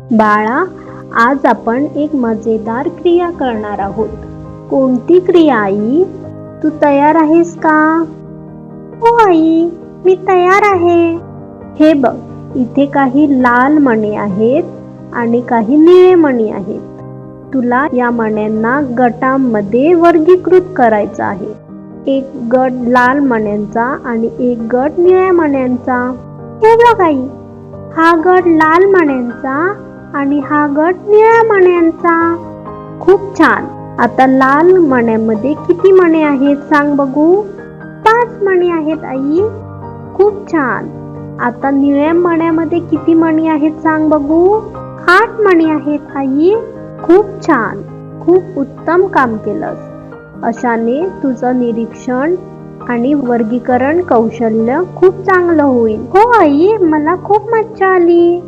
बाळा आज आपण एक मजेदार क्रिया करणार आहोत. कोणती क्रिया आई? तू तयार आहेस का? हो आई मी तयार आहे. हे बघ इथे काही लाल मणी आहेत आणि काही निळे मणी आहेत. तुला या मण्यांना गटांमध्ये वर्गीकृत करायचं आहे. एक गट लाल मण्यांचा आणि एक गट निळ्या मण्यांचा. हे बघ आई हा गट लाल मण्यांचा आणि हा गट निळ्या माण्यांचा. खूप छान. आता लाल मण्यांमध्ये किती मणे आहेत सांग बघू. पाच मणी आहेत आई. खूप छान. आता निळ्या मण्यामध्ये किती मणी आहेत सांग बघू. आठ मणी आहेत आई. खूप छान. खूप उत्तम काम केलंस. अशाने तुझं निरीक्षण आणि वर्गीकरण कौशल्य खूप चांगलं होईल. हो आई मला खूप मज्जा आली.